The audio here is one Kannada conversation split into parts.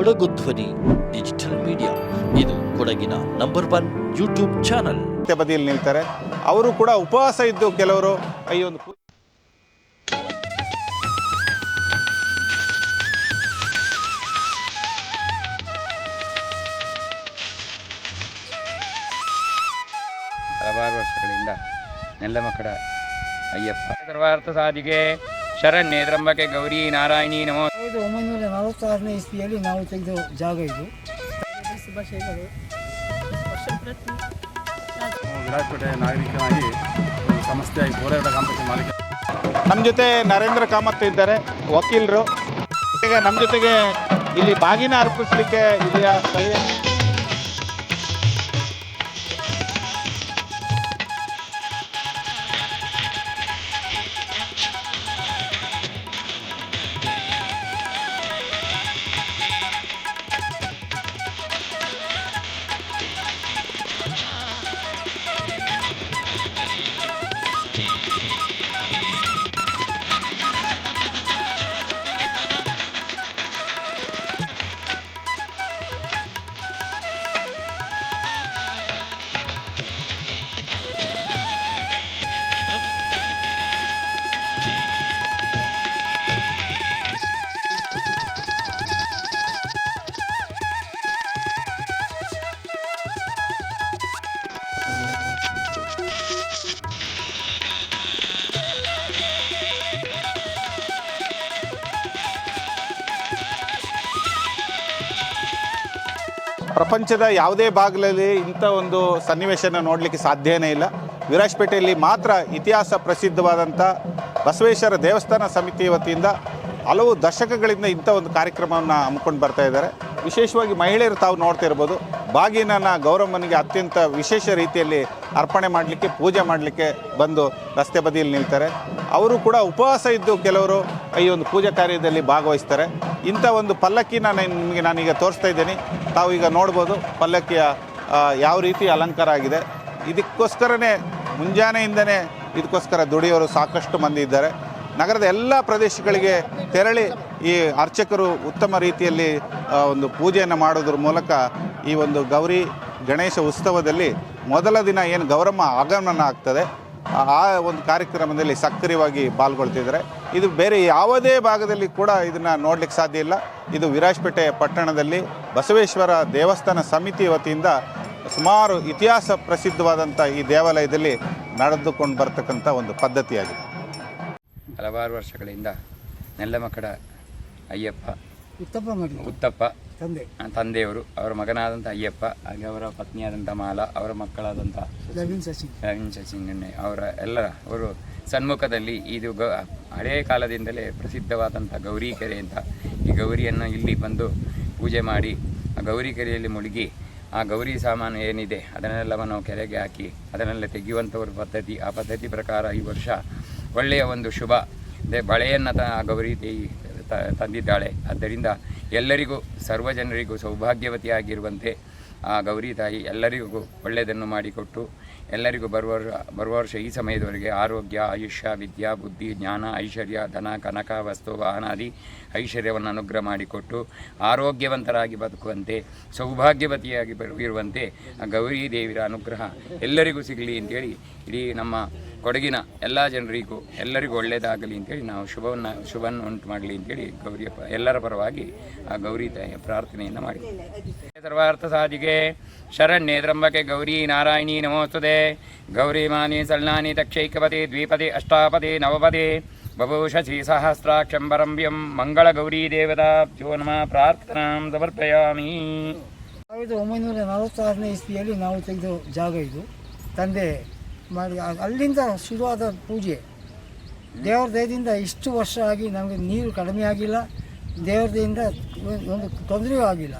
ಕೊಡಗು ಧ್ವನಿ ಡಿಜಿಟಲ್ ಮೀಡಿಯಾ. ಇದು ಕೊಡಗಿನ ನಂಬರ್ ಒನ್ ಯೂಟ್ಯೂಬ್ ಚಾನಲ್. ಬದಿಯಲ್ಲಿ ನಿಲ್ತಾರೆ ಅವರು ಕೂಡ ಉಪವಾಸ ಇದ್ದು ಕೆಲವರು ಈ ಒಂದು ಹಲವಾರು ವರ್ಷಗಳಿಂದ ನೆಲ್ಲಮಕ್ಕಡ ಅಯ್ಯಪ್ಪ. ಸರ್ವಾರ್ಥ ಸಾಧಿಗೆ ಶರಣ್ಯೇ ತ್ರಂಬಕೆ ಗೌರಿ ನಾರಾಯಣಿ ನಮೋ ಒಂಬೈನೂರ ನಲವತ್ತಾರನೇ ಇಸ್ವಿಯಲ್ಲಿ ನಾವು ತೆಗೆದ ಜಾಗ ಇದು. ಶುಭಾಶಯಗಳು. ವಿರಾಜಪೇಟೆ ನಾಗರಿಕನಾಗಿ ಸಮಸ್ಯೆ ಸಂಸ್ಥೆಯಾಗಿ ಗೋರೇಗೌಡ ಕಾಂಪ್ಲೆಕ್ಸ್ ಮಾಲೀಕ ನಮ್ಮ ಜೊತೆ ನರೇಂದ್ರ ಕಾಮತ್ ಇದ್ದಾರೆ ವಕೀಲರು. ಈಗ ನಮ್ಮ ಜೊತೆಗೆ ಇಲ್ಲಿ ಬಾಗಿನ ಅರ್ಪಿಸ್ಲಿಕ್ಕೆ ಇದೆಯಾ ಪ್ರಪಂಚದ ಯಾವುದೇ ಭಾಗದಲ್ಲಿ ಇಂಥ ಒಂದು ಸನ್ನಿವೇಶನ ನೋಡಲಿಕ್ಕೆ ಸಾಧ್ಯನೇ ಇಲ್ಲ. ವಿರಾಜಪೇಟೆಯಲ್ಲಿ ಮಾತ್ರ ಇತಿಹಾಸ ಪ್ರಸಿದ್ಧವಾದಂಥ ಬಸವೇಶ್ವರ ದೇವಸ್ಥಾನ ಸಮಿತಿ ವತಿಯಿಂದ ಹಲವು ದಶಕಗಳಿಂದ ಇಂಥ ಒಂದು ಕಾರ್ಯಕ್ರಮವನ್ನು ಹಮ್ಮಿಕೊಂಡು ಬರ್ತಾ ಇದ್ದಾರೆ. ವಿಶೇಷವಾಗಿ ಮಹಿಳೆಯರು ತಾವು ನೋಡ್ತಾ ಇರ್ಬೋದು ಬಾಗಿನನ ಗೌರಮ್ಮನಿಗೆ ಅತ್ಯಂತ ವಿಶೇಷ ರೀತಿಯಲ್ಲಿ ಅರ್ಪಣೆ ಮಾಡಲಿಕ್ಕೆ, ಪೂಜೆ ಮಾಡಲಿಕ್ಕೆ ಬಂದು ರಸ್ತೆ ಬದಿಯಲ್ಲಿ ನಿಲ್ತಾರೆ. ಅವರು ಕೂಡ ಉಪವಾಸ ಇದ್ದು ಕೆಲವರು ಈ ಒಂದು ಪೂಜಾ ಕಾರ್ಯದಲ್ಲಿ ಭಾಗವಹಿಸ್ತಾರೆ. ಇಂಥ ಒಂದು ಪಲ್ಲಕ್ಕಿನ ನಾನು ನಿಮಗೆ ನಾನೀಗ ತೋರಿಸ್ತಾ ಇದ್ದೀನಿ. ತಾವು ಈಗ ನೋಡ್ಬೋದು ಪಲ್ಲಕ್ಕಿಯ ಯಾವ ರೀತಿ ಅಲಂಕಾರ ಆಗಿದೆ. ಇದಕ್ಕೋಸ್ಕರನೇ ಮುಂಜಾನೆಯಿಂದನೇ ಇದಕ್ಕೋಸ್ಕರ ದುಡಿಯೋರು ಸಾಕಷ್ಟು ಮಂದಿ ಇದ್ದಾರೆ. ನಗರದ ಎಲ್ಲ ಪ್ರದೇಶಗಳಿಗೆ ತೆರಳಿ ಈ ಅರ್ಚಕರು ಉತ್ತಮ ರೀತಿಯಲ್ಲಿ ಒಂದು ಪೂಜೆಯನ್ನು ಮಾಡೋದ್ರ ಮೂಲಕ ಈ ಒಂದು ಗೌರಿ ಗಣೇಶ ಉತ್ಸವದಲ್ಲಿ ಮೊದಲ ದಿನ ಏನು ಗೌರಮ್ಮ ಆಗಮನ ಆಗ್ತದೆ. ಆ ಆ ಒಂದು ಕಾರ್ಯಕ್ರಮದಲ್ಲಿ ಸಕ್ರಿಯವಾಗಿ ಪಾಲ್ಗೊಳ್ತಿದ್ದಾರೆ. ಇದು ಬೇರೆ ಯಾವುದೇ ಭಾಗದಲ್ಲಿ ಕೂಡ ಇದನ್ನು ನೋಡಲಿಕ್ಕೆ ಸಾಧ್ಯ ಇಲ್ಲ. ಇದು ವಿರಾಜಪೇಟೆ ಪಟ್ಟಣದಲ್ಲಿ ಬಸವೇಶ್ವರ ದೇವಸ್ಥಾನ ಸಮಿತಿ ವತಿಯಿಂದ ಸುಮಾರು ಇತಿಹಾಸ ಪ್ರಸಿದ್ಧವಾದಂಥ ಈ ದೇವಾಲಯದಲ್ಲಿ ನಡೆದುಕೊಂಡು ಬರ್ತಕ್ಕಂಥ ಒಂದು ಪದ್ಧತಿಯಾಗಿದೆ. ಹಲವಾರು ವರ್ಷಗಳಿಂದ ನೆಲ್ಲಮಕಡ ಅಯ್ಯಪ್ಪ ಉತ್ತಪ್ಪ ಉತ್ತಪ್ಪ ತಂದೆ. ತಂದೆಯವರು ಅವರ ಮಗನಾದಂಥ ಅಯ್ಯಪ್ಪ ಹಾಗೆ ಅವರ ಪತ್ನಿಯಾದಂಥ ಮಾಲಾ ಅವರ ಮಕ್ಕಳಾದಂಥ ರವೀಂದ್ರ ಸಚಿನ್. ಅವರ ಎಲ್ಲರ ಅವರು ಸನ್ಮುಖದಲ್ಲಿ ಇದು ಗ ಹಳೆಯ ಕಾಲದಿಂದಲೇ ಪ್ರಸಿದ್ಧವಾದಂಥ ಗೌರಿ ಕೆರೆ ಅಂತ ಈ ಗೌರಿಯನ್ನು ಇಲ್ಲಿ ಬಂದು ಪೂಜೆ ಮಾಡಿ ಆ ಗೌರಿ ಕೆರೆಯಲ್ಲಿ ಮುಳುಗಿ ಆ ಗೌರಿ ಸಾಮಾನು ಏನಿದೆ ಅದನ್ನೆಲ್ಲವನ್ನು ಕೆರೆಗೆ ಹಾಕಿ ಅದನ್ನೆಲ್ಲ ತೆಗೆಯುವಂಥವ್ರ ಪದ್ಧತಿ ಆ ಪದ್ಧತಿ ಪ್ರಕಾರ ಈ ವರ್ಷ ಒಳ್ಳೆಯ ಒಂದು ಶುಭ. ಅದೇ ಬಳೆಯನ್ನು ತ ಗೌರಿ ದೇವಿ ತ- ತಂದಿದ್ದಾಳೆ. ಆದ್ದರಿಂದ ಎಲ್ಲರಿಗೂ, ಸರ್ವ ಜನರಿಗೂ ಸೌಭಾಗ್ಯವತಿಯಾಗಿರುವಂತೆ ಆ ಗೌರಿ ತಾಯಿ ಎಲ್ಲರಿಗೂ ಒಳ್ಳೆಯದನ್ನು ಮಾಡಿಕೊಟ್ಟು, ಎಲ್ಲರಿಗೂ ಬರುವ ಬರುವ ವರ್ಷ ಈ ಸಮಯದವರೆಗೆ ಆರೋಗ್ಯ, ಆಯುಷ್ಯ, ವಿದ್ಯಾ, ಬುದ್ಧಿ, ಜ್ಞಾನ, ಐಶ್ವರ್ಯ, ಧನ, ಕನಕ, ವಸ್ತು ವಾಹನಾದಿ ಐಶ್ವರ್ಯವನ್ನು ಅನುಗ್ರಹ ಮಾಡಿಕೊಟ್ಟು ಆರೋಗ್ಯವಂತರಾಗಿ ಬದುಕುವಂತೆ, ಸೌಭಾಗ್ಯವತಿಯಾಗಿ ಇರುವಂತೆ ಗೌರಿ ದೇವಿಯ ಅನುಗ್ರಹ ಎಲ್ಲರಿಗೂ ಸಿಗಲಿ ಅಂತೇಳಿ ಇಡೀ ನಮ್ಮ ಕೊಡಗಿನ ಎಲ್ಲ ಜನರಿಗೂ, ಎಲ್ಲರಿಗೂ ಒಳ್ಳೆಯದಾಗಲಿ ಅಂತೇಳಿ ನಾವು ಶುಭವನ್ನು ಶುಭವನ್ನು ಉಂಟು ಮಾಡಲಿ ಅಂತೇಳಿ ಗೌರಿಯ ಎಲ್ಲರ ಪರವಾಗಿ ಆ ಗೌರಿ ತಾಯಿಯ ಪ್ರಾರ್ಥನೆಯನ್ನು ಮಾಡಿ ಸರ್ವಾರ್ಥ ಸಾಧಿಗೆ ಶರಣ್ಯೇ ತ್ರಂಬಕೆ ಗೌರಿ ನಾರಾಯಣಿ ನಮೋಸ್ತುದೆ ಗೌರಿ ಮಾನಿ ಸಲ್ನಾನಿ ದ್ವಿಪದಿ ಅಷ್ಟಾಪದಿ ನವಪದಿ. ಬಭೂಷ ಮಂಗಳ ಗೌರಿ ದೇವತಾಭ್ಯೋ ನಮ. ಪ್ರಾರ್ಥನಾಂ ಸಮರ್ಪಯಾಮಿ. ಸಾವಿರದ ಒಂಬೈನೂರ ನಲವತ್ತಾರನೇ ಇಸ್ವಿಯಲ್ಲಿ ನಾವು ತೆಗೆದ ಜಾಗ ಇದು. ತಂದೆ ಮಾಡಿ ಅಲ್ಲಿಂದ ಶುರುವಾದ ಪೂಜೆ. ದೇವ್ರ ದಯದಿಂದ ಇಷ್ಟು ವರ್ಷ ಆಗಿ ನಮಗೆ ನೀರು ಕಡಿಮೆ ಆಗಿಲ್ಲ. ದೇವ್ರ ದಯದಿಂದ ಒಂದು ತೊಂದರೆಯೂ ಆಗಿಲ್ಲ.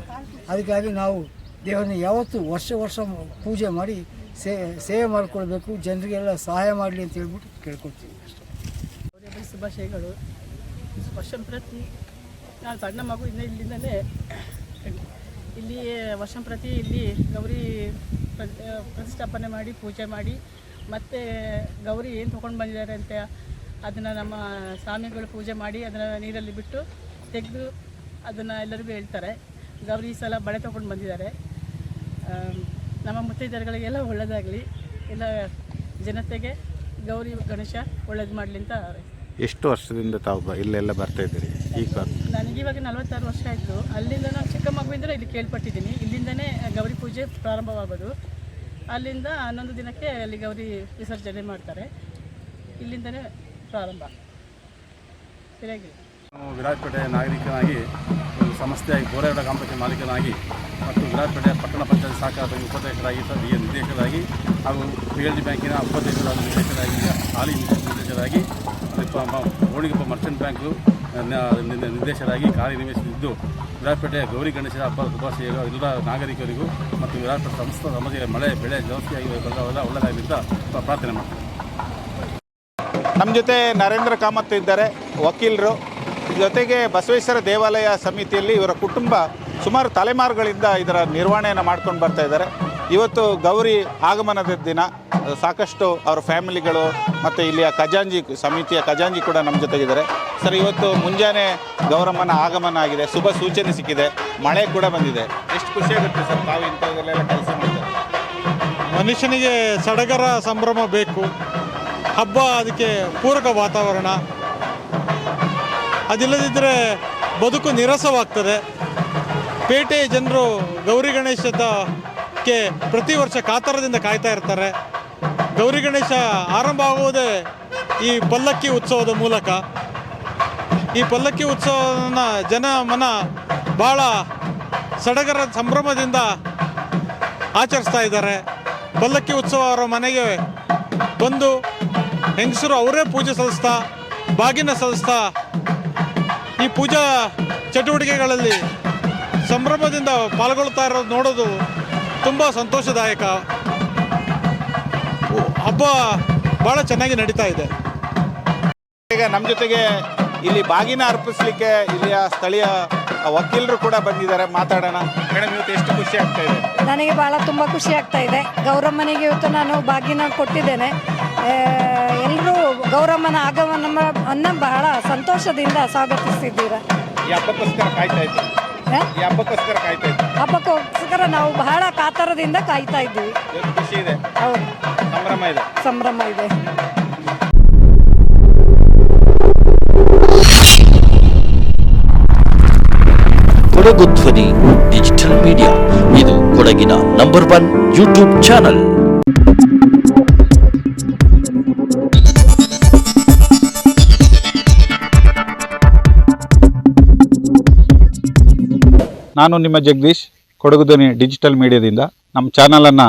ಅದಕ್ಕಾಗಿ ನಾವು ದೇವರನ್ನ ಯಾವತ್ತೂ ವರ್ಷ ವರ್ಷ ಪೂಜೆ ಮಾಡಿ ಸೇ, ಸೇವೆ ಮಾಡಿಕೊಳ್ಬೇಕು. ಜನರಿಗೆಲ್ಲ ಸಹಾಯ ಮಾಡಲಿ ಅಂತ ಹೇಳ್ಬಿಟ್ಟು ಕೇಳ್ಕೊಳ್ತೀವಿ ಅಷ್ಟೇ. ಶುಭಾಶಯಗಳು. ವರ್ಷ ಪ್ರತಿ ನಾನು ಸಣ್ಣ ಮಗು ಇನ್ನೂ ಇಲ್ಲಿಂದಲೇ ಇಲ್ಲಿ ವರ್ಷಂಪ್ರತಿ ಇಲ್ಲಿ ಗೌರಿ ಪ್ರ- ಪ್ರತಿಷ್ಠಾಪನೆ ಮಾಡಿ, ಪೂಜೆ ಮಾಡಿ ಮತ್ತು ಗೌರಿ ಏನು ತೊಗೊಂಡು ಬಂದಿದ್ದಾರೆ ಅಂತ ಅದನ್ನು ನಮ್ಮ ಸ್ವಾಮಿಗಳು ಪೂಜೆ ಮಾಡಿ ಅದನ್ನು ನೀರಲ್ಲಿ ಬಿಟ್ಟು ತೆಗೆದು ಅದನ್ನು ಎಲ್ಲರಿಗೂ ಹೇಳ್ತಾರೆ. ಗೌರಿ ಈ ಸಲ ಬಳೆ ತೊಗೊಂಡು ಬಂದಿದ್ದಾರೆ. ನಮ್ಮ ಮುತ್ತೈದೆಯರುಗಳಿಗೆಲ್ಲ ಒಳ್ಳೆಯದಾಗಲಿ ಎಲ್ಲ ಜನತೆಗೆ ಗೌರಿ ಗಣೇಶ ಒಳ್ಳೇದು ಮಾಡಲಿ ಅಂತ ಎಷ್ಟು ವರ್ಷದಿಂದ ತಾವು ಇಲ್ಲೆಲ್ಲ ಬರ್ತಾ ಇದ್ದೀರಿ? ಈಗ ನನಗಿವಾಗ ನಲವತ್ತಾರು ವರ್ಷ ಆಯಿತು. ಅಲ್ಲಿಂದ ನಾನು ಚಿಕ್ಕ ಮಗುವಿಂದ ಇಲ್ಲಿ ಕೇಳ್ಪಟ್ಟಿದ್ದೀನಿ. ಇಲ್ಲಿಂದನೇ ಗೌರಿ ಪೂಜೆ ಪ್ರಾರಂಭವಾಗೋದು. ಅಲ್ಲಿಂದ ಹನ್ನೊಂದು ದಿನಕ್ಕೆ ಅಲ್ಲಿ ಗೌರಿ ವಿಸರ್ಜನೆ ಮಾಡ್ತಾರೆ. ಇಲ್ಲಿಂದನೇ ಪ್ರಾರಂಭ. ವಿರಾಜ್ಪೇಟೆ ನಾನು ವಿರಾಜಪೇಟೆ ನಾಗರಿಕನಾಗಿ ಸಂಸ್ಥೆಯಾಗಿ ಬೋರೇಗೌಡ ಕಾಂಪ್ಲೆಕ್ಸ್ ಮಾಲೀಕನಾಗಿ ಮತ್ತು ವಿರಾಜಪೇಟೆ ಪಟ್ಟಣ ಪಂಚಾಯತ್ ಸಹಕಾರ ಬ್ಯಾಂಕ್ ಉಪಾಧ್ಯಕ್ಷರಾಗಿ ನಿರ್ದೇಶಕರಾಗಿ ಹಾಗೂ ಪಿ ಎಲ್ ಡಿ ಬ್ಯಾಂಕಿನ ಉಪಾಧ್ಯಕ್ಷರಾದ ನಿರ್ದೇಶಕರಾಗಿ, ಹಾಲಿ ನಿರ್ದೇಶಕರಾಗಿ ಗೋಣಿಗೊಪ್ಪ ಮರ್ಚೆಂಟ್ ಬ್ಯಾಂಕು ನ- ನಿ- ನಿರ್ದೇಶಕರಾಗಿ ಕಾರ್ಯನಿರ್ವಹಿಸುತ್ತಿದ್ದು ವಿರಾಟಪೇಟೆಯ ಗೌರಿ ಗಣೇಶನ ಹಬ್ಬ ಶುಭಾಶಯಗಳು. ಎಲ್ಲ ನಾಗರಿಕರಿಗೂ ಮತ್ತು ವಿರಾಟಪೇಟೆ ಸಮಸ್ತ ಸಮಾಜಕ್ಕೆ ಮಳೆ, ಬೆಳೆ ಜಾಸ್ತಿಯಾಗಿ ಬಂದವಲ್ಲ ಒಳ್ಳೆಯದಾಗಲಿ ಪ್ರಾರ್ಥನೆ ಮಾಡ್ತೀನಿ ನಮ್ಮ ಜೊತೆ ನರೇಂದ್ರ ಕಾಮತ್ ಇದ್ದಾರೆ, ವಕೀಲರು. ಜೊತೆಗೆ ಬಸವೇಶ್ವರ ದೇವಾಲಯ ಸಮಿತಿಯಲ್ಲಿ ಇವರ ಕುಟುಂಬ ಸುಮಾರು ತಲೆಮಾರುಗಳಿಂದ ಇದರ ನಿರ್ವಹಣೆಯನ್ನು ಮಾಡ್ಕೊಂಡು ಬರ್ತಾ ಇದ್ದಾರೆ. ಇವತ್ತು ಗೌರಿ ಆಗಮನದ ದಿನ. ಸಾಕಷ್ಟು ಅವರ ಫ್ಯಾಮಿಲಿಗಳು ಮತ್ತು ಇಲ್ಲಿಯ ಖಜಾಂಜಿ ಸಮಿತಿಯ ಖಜಾಂಜಿ ಕೂಡ ನಮ್ಮ ಜೊತೆಗಿದ್ದಾರೆ. ಸರ್, ಇವತ್ತು ಮುಂಜಾನೆ ಗೌರಮ್ಮನ ಆಗಮನ ಆಗಿದೆ, ಶುಭ ಸೂಚನೆ ಸಿಕ್ಕಿದೆ, ಮಳೆ ಕೂಡ ಬಂದಿದೆ. ಎಷ್ಟು ಖುಷಿಯಾಗುತ್ತೆ ಸರ್ ತಾವು ಇಂಥದ್ದೆಲ್ಲ ಕೆಲಸ ಮನುಷ್ಯನಿಗೆ ಸಡಗರ ಸಂಭ್ರಮ ಬೇಕು, ಹಬ್ಬ ಅದಕ್ಕೆ ಪೂರಕ ವಾತಾವರಣ ಅದಿಲ್ಲದಿದ್ದರೆ ಬದುಕು ನಿರಸವಾಗ್ತದೆ. ಪೇಟೆಯ ಜನರು ಗೌರಿ ಗಣೇಶದಕ್ಕೆ ಪ್ರತಿ ವರ್ಷ ಕಾತರದಿಂದ ಕಾಯ್ತಾ ಇರ್ತಾರೆ. ಗೌರಿ ಗಣೇಶ ಆರಂಭ ಆಗುವುದೇ ಈ ಪಲ್ಲಕ್ಕಿ ಉತ್ಸವದ ಮೂಲಕ. ಈ ಪಲ್ಲಕ್ಕಿ ಉತ್ಸವನ ಜನ ಮನ ಭಾಳ ಸಡಗರ ಸಂಭ್ರಮದಿಂದ ಆಚರಿಸ್ತಾ ಇದ್ದಾರೆ. ಪಲ್ಲಕ್ಕಿ ಉತ್ಸವ ಅವರ ಮನೆಗೆ ಬಂದು ಹೆಂಗಸರು ಅವರೇ ಪೂಜೆ ಸಲ್ಲಿಸ್ತಾ, ಬಾಗಿನ ಸಲ್ಲಿಸ್ತಾ, ಈ ಪೂಜಾ ಚಟುವಟಿಕೆಗಳಲ್ಲಿ ಸಂಭ್ರಮದಿಂದ ಪಾಲ್ಗೊಳ್ತಾ ಇರೋದು ನೋಡೋದು ತುಂಬ ಸಂತೋಷದಾಯಕ. ಹಬ್ಬ ಭಾಳ ಚೆನ್ನಾಗಿ ನಡೀತಾ ಇದೆ. ಈಗ ನಮ್ಮ ಜೊತೆಗೆ ಇಲ್ಲಿ ಬಾಗಿನ ಅರ್ಪಿಸ್ಲಿಕ್ಕೆ ಇಲ್ಲಿಯ ಸ್ಥಳೀಯ ವಕೀಲರು ಕೂಡ ಬಂದಿದ್ದಾರೆ ಮಾತಾಡೋಣ. ಮೇಡಮ್ ಇವತ್ತು ಎಷ್ಟು ಖುಷಿ ಆಗ್ತಾ ಇದೆ? ನನಗೆ ಭಾಳ ತುಂಬ ಖುಷಿ ಆಗ್ತಾ ಇದೆ. ಗೌರಮ್ಮನಿಗೆ ಇವತ್ತು ನಾನು ಬಾಗಿನ ಕೊಟ್ಟಿದ್ದೇನೆ. ಎಲ್ಲರೂ ಗೌರಮ್ಮನ ಆಗಮನವನ್ನು ಬಹಳ ಸಂತೋಷದಿಂದ ಸ್ವಾಗತಿಸಿದ್ದೀರ. ಈ ಹಬ್ಬಕ್ಕೋಸ್ಕರ ಕಾಯ್ತಾ ಇದ್ದೀವಿ? ಈ ಹಬ್ಬಕ್ಕೋಸ್ಕರ ಕಾಯ್ತಾ ಹಬ್ಬಕ್ಕೋಸ್ಕರ ನಾವು ಬಹಳ ಕಾತರದಿಂದ ಕಾಯ್ತಾ ಇದ್ದೀವಿ. ಖುಷಿ ಇದೆ. ಹೌದು. ಸಂಭ್ರಮ ಇದೆ. ಸಂಭ್ರಮ ಇದೆ. ಕೊಡಗು ಧ್ವನಿ ಡಿಜಿಟಲ್ ಮೀಡಿಯಾ. ಇದು ಕೊಡಗಿನ ನಂಬರ್ ಒನ್ ಯೂಟ್ಯೂಬ್ ಚಾನಲ್. ನಾನು ನಿಮ್ಮ ಜಗದೀಶ್ ಕೊಡಗು ಧ್ವನಿ ಡಿಜಿಟಲ್ ಮೀಡಿಯಾದಿಂದ. ನಮ್ಮ ಚಾನಲನ್ನು